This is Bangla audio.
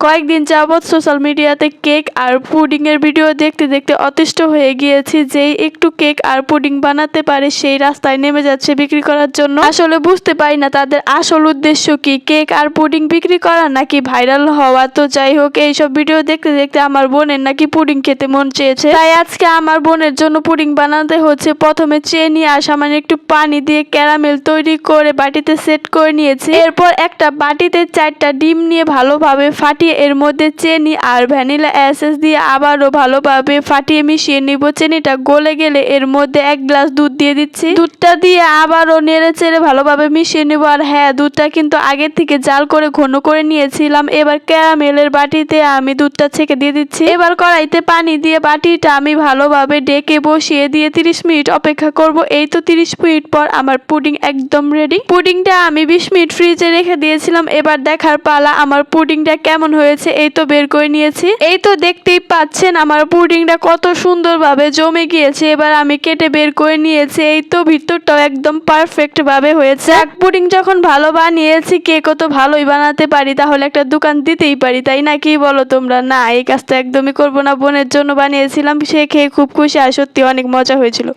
কয়েকদিন যাবৎ সোশ্যাল মিডিয়াতে কেক আর পুডিং এর ভিডিও দেখতে দেখতে অতিষ্ঠ হয়ে গিয়েছি, যেই একটু কেক আর পুডিং বানাতে পারে সেই রাস্তায় নেমে যাচ্ছে বিক্রি করার জন্য। আসলে বুঝতে পারি না তাদের আসল উদ্দেশ্য কি, কেক আর পুডিং বিক্রি করা নাকি ভাইরাল হওয়া। তো যাই হোক, এইসব ভিডিও দেখতে দেখতে আমার বোনের নাকি পুডিং খেতে মন চেয়েছে। তাই আজকে আমার বোনের জন্য পুডিং বানাতে হচ্ছে। প্রথমে চেনি আর সামান্য একটু পানি দিয়ে ক্যারামেল তৈরি করে বাটিতে সেট করে নিয়েছি। এরপর একটা বাটিতে চারটা ডিম নিয়ে ভালোভাবে ফাটিয়ে এর মধ্যে চেনি আর ভ্যানিলা এসেন্স দিয়ে আবারও ভালোভাবে ফাটিয়ে মিশিয়ে নিব। চেনিটা গলে গেলে এর মধ্যে এক গ্লাস দুধ দিয়ে দিচ্ছি। দুধটা দিয়ে আবারও নেড়ে চেড়ে ভালোভাবে মিশিয়ে নেব। আর হ্যাঁ দুধটা কিন্তু আগের থেকে জাল করে ঘন করে নিয়েছিলাম। এবার ক্যারামেলের বাটিতে আমি দুধটা ছেঁকে দিয়ে দিচ্ছি। এবার কড়াইতে পানি দিয়ে বাটিটা আমি ভালোভাবে ডেকে বসিয়ে দিয়ে 30 মিনিট অপেক্ষা করব। এই তো 30 মিনিট পর আমার পুডিং একদম রেডি পুডিংটা আমি 20 মিনিট ফ্রিজে রেখে দিয়েছিলাম। এবার দেখার পালা আমার পুডিংটা কেমন হয়েছে, এই তো বের করে নিয়েছি। এই তো দেখতেই পাচ্ছেন আমার পুডিংটা কত সুন্দরভাবে জমে গিয়েছে, এবার আমি কেটে বের করে নিয়েছি। এই তো ভিতরটাও একদম পারফেক্ট ভাবে হয়েছে। এক পুডিং যখন ভালো বানিয়েছি, কেকও তো ভালোই বানাতে পারি, তাহলে একটা দোকান দিতেই পারি, তাই না কি বলো তোমরা? না, এই কাজটা একদমই করব না, বোনের জন্য বানিয়েছিলাম, সে খেয়ে খুব খুশি, আর সত্যি অনেক মজা হয়েছিল।